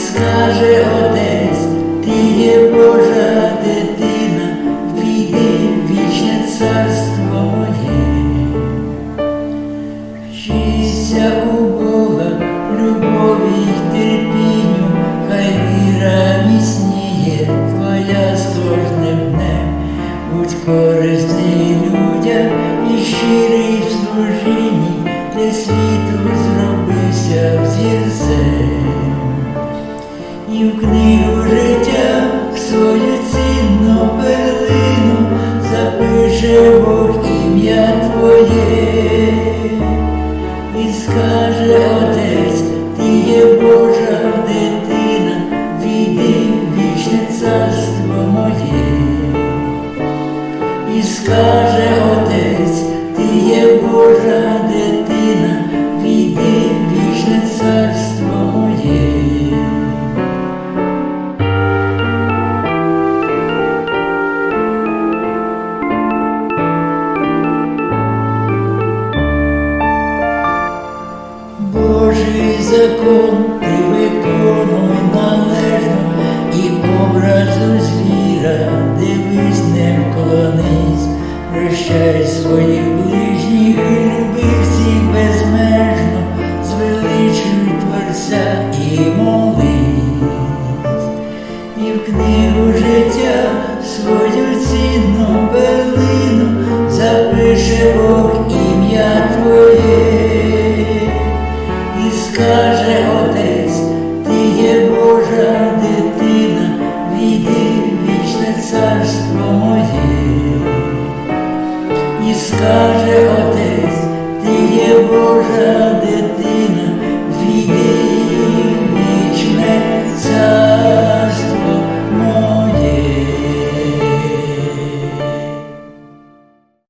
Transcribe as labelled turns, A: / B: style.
A: скаже Отець, ти є Божа дитина, війди вічне царство моє. Вчися у Бога, любові й терпінню, хай віра міцніє твоя з кожним днем, будь корисний Твоє, і скаже Отець, ти є Божа дитина, війди в вічне царство моє. І скаже Божий закон ти виконуй належно і образу звіра дивись, не вклонись, прощай своїх скаже Отець, ти є Божа дитина.